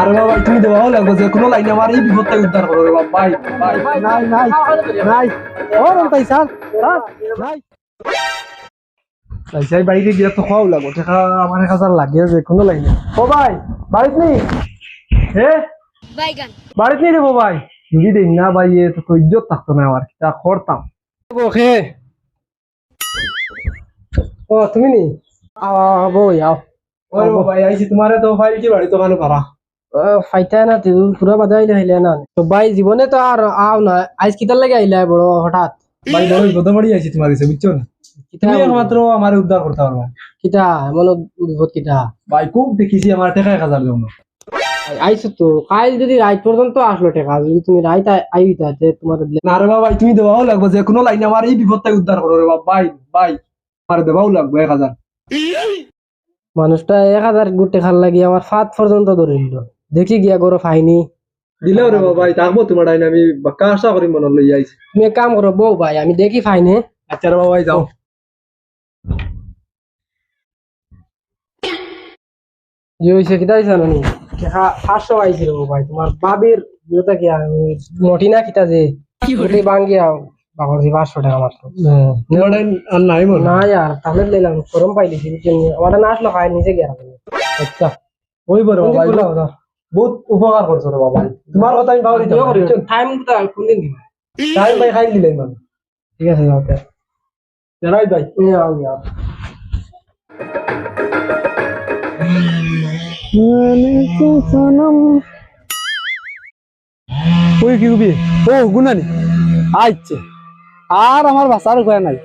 আরে বাবা তুমি দেওয়াও লাগবে যে কোনো লাইনে আমার এই বিপদ থেকে উদ্ধার করো বাবা ভাই ভাই নাই নাই নাই। ও রন্তাই স্যার নাই। তাই সাই বাড়িতে গিয়ে তো খাওয়াও লাগবে টাকা আমার এক হাজার লাগে যে কোনো লাইনে। ও ভাই বাড়িতে নেই হে? বাইগান। বাড়িতে নেই রে ভাই? যদি দেই না ভাই এ তো তো ইজ্জত থাকতো না আমার তা করতাম। ওকে ও তুমি নি? আও বই আও। ও ভাই আইছি তোমারে তো ফাইল কি বাড়ি তো কানে পারা ফাইতা না তুই পুরো বাধা আইলে হইলে না। তো ভাই জীবনে তো আর আও না আজ কিতার লাগে আইলা বড় হঠাৎ। ভাই বড় বাড়ি আইছি তোমার কাছে বুঝছ না তুমি একমাত্র আমার উদ্ধার করতে পারবা কিতা এমন বিপদ কিতা। ভাই খুব দেখিছি আমার টাকা এক হাজার জন্য আইছো তো কাল যদি রাত পর্যন্ত আসলো টাকা যদি তুমি রাইত আইতা তে তোমার না রে ভাই তুমি দেওয়াও লাগবে যে কোনো লাইনে আমার এই বিপদ থেকে উদ্ধার করো রে বাবা ভাই ভাই আমার দেওয়াও লাগবে এক হাজার মানুষটা এক হাজার গুটে খাল লাগি আমার ফাত পর্যন্ত ধরে নিল দেখি গিয়া গরো ফাইনি দিলেও রে বাবা ভাই থাকব তোমার ডাইনে আমি বাক্কা আশা করি মনে লই আইছি? তুমি এক কাম করো বউ ভাই আমি দেখি ফাইনে আচ্ছা রে বাবা ভাই যাও। যে হয়েছে কিতা হয়েছে জানো নি পাঁচশো আইছিল ভাই তোমার বাবির বিয়েটা কি আর? মটি না কিতা যে? ওটি বাঙ্গিয়া বাবার যে পাঁচশো টাকা মাত্র ডাইন আর নাই মনে? না ইয়ার তাহলে গরম পাইলি আমার না আসলো খাই নিচে গিয়া আচ্ছা। ওই বড় বাবা ভাই বহুত উপকার করছ রে বাবা তোমার কথা আমি ভাবলি টাইম কোন দিন দিবা? টাইম ভাই খাই দিলে মানে ঠিক আছে তে। জানাই ভাই তুমি আও গিয়া ওই কি কবি? ও গুনানি আচ্ছা আর আমার বাসার উপায় নাই।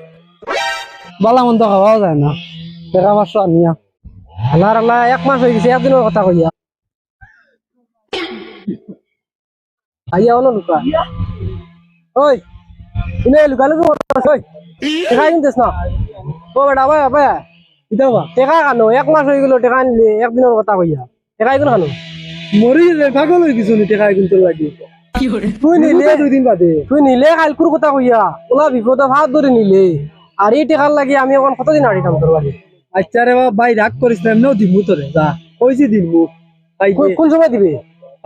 বালা মন্দ খাওয়াও যায় না। টাকা পাঁচশো আনিয়া। আল্লাহ আল্লাহ এক মাস হয়ে গেছে একদিনের কথা কইয়া। আইয়া হলো লুকা। ওই ইনে লুকা লুকা ওই টেকা কিনতেছ না? ও বেটা ভাই ভাই কিতা বা টেকা কানো এক মাস হয়ে গেল টেকা নিলে একদিনের কথা কইয়া টেকা এগুলো কানো মরি পাগল হয়ে নি টাকা কিন্তু লাগি? তুই নিলে দুই দিন বাদে। তুই নিলে কালকুর কথা কইয়া ওলা বিপদে ভাত ধরে নিলে। আর এই টেকার লাগি আমি এখন কতদিন আড়ি কাম করব আচ্ছা রে বাবা ভাই রাগ করিস না এমনিও দিমু তোরে যা। কইছি দিমু। কোন সময় দিবে?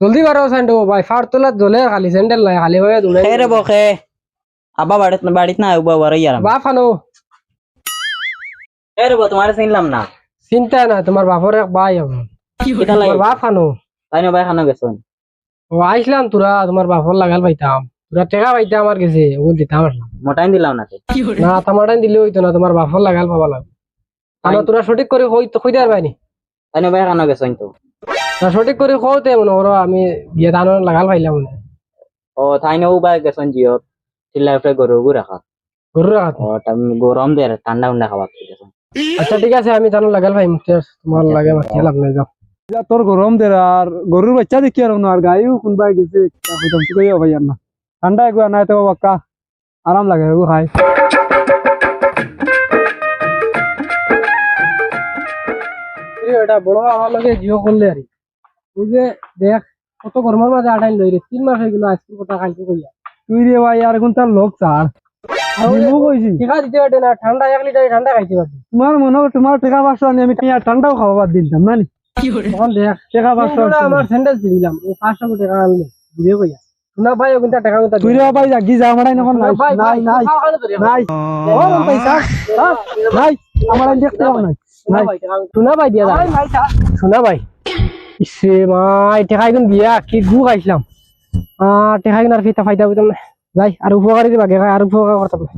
জলদি বারো স্যান্ডেল ভাই ফার তোলা জ্বলে খালি স্যান্ডেল নাই খালি হয়ে দৌড়ে খে রে বখে। আব্বা বাড়িত বাড়িত না আব্বা বড় ইয়ার বা ফানো। খে রে তোমার চিনলাম না। চিন্তা নাই তোমার বাপর ভাই কিটা লাগে তোমার বাপ ফানো। তাই না ভাই খানো গেছো? ও আইসলাম তোরা তোমার বাপর লাগাল পাইতাম। তোরা টেকা পাইতাম আমার গেছে ও দিতাম মোটাইন দিলাম না না তামাটাই দিলে হইতো না তোমার বাপর লাগাল পাবা আর তোরা সঠিক করে হইতো কইতে পারবানি তাই না ভাই খানো গেছো? তো না সঠিক করে কওতে মনে করো আমি গিয়ে ধান লাগাল পাইলাম মনে। ও তাই না ভাই গেছো জিও চিল্লা উঠে গরু গু রাখা গরু রাখাত ও তাম গরম দে ঠান্ডা উন্ডা খাওয়া গেছো আচ্ছা ঠিক আছে আমি ধান লাগাল পাইম তোমার লাগে মাতি লাভ নাই যাও তোর গরম দে আর গরুর বাচ্চা দেখি আর আর গাইও কোনবাই গেছে কইতাম তুই কইও ভাই আর না। ঠান্ডা এগুলো নাই তো বাক্কা আরাম লাগে খাই। এটা বড় আমার লাগে জিও করলে আর। ওই যে দেখ কত গরমের মাঝে আঠাইল লই রে তিন মাস হয়ে গেল আজকের কথা খাইতে কইয়া তুই রে ভাই আর কোন তার লোক চার দিমু কইছি। টিকা দিতে পারবে না ঠান্ডা এক লিটার ঠান্ডা খাইতে পারবে। তোমার মনে হয় তোমার টাকা পাঁচশো আনি আমি ঠান্ডাও খাওয়া বাদ দিতাম না টাকা পাঁচশো আমার স্যান্ডেল দিলাম ও পাঁচশো টাকা আনলে দিবে কইয়া ভাই টাকা তুই রে ভাই জাগি যা আমার এখন নাই। নাই নাই নাই। ও পয়সা নাই আমার দেখতে পাও নাই। শোনা ভাই দিয়া শোনা ভাই ইসে মাই টেকা এখন দিয়া কি গু খাইছিলাম। আহ টেকা এখন আর ফিতা ফাইদা হইতাম না যাই আর উপকারী দিবা গে আর উপকার করতাম না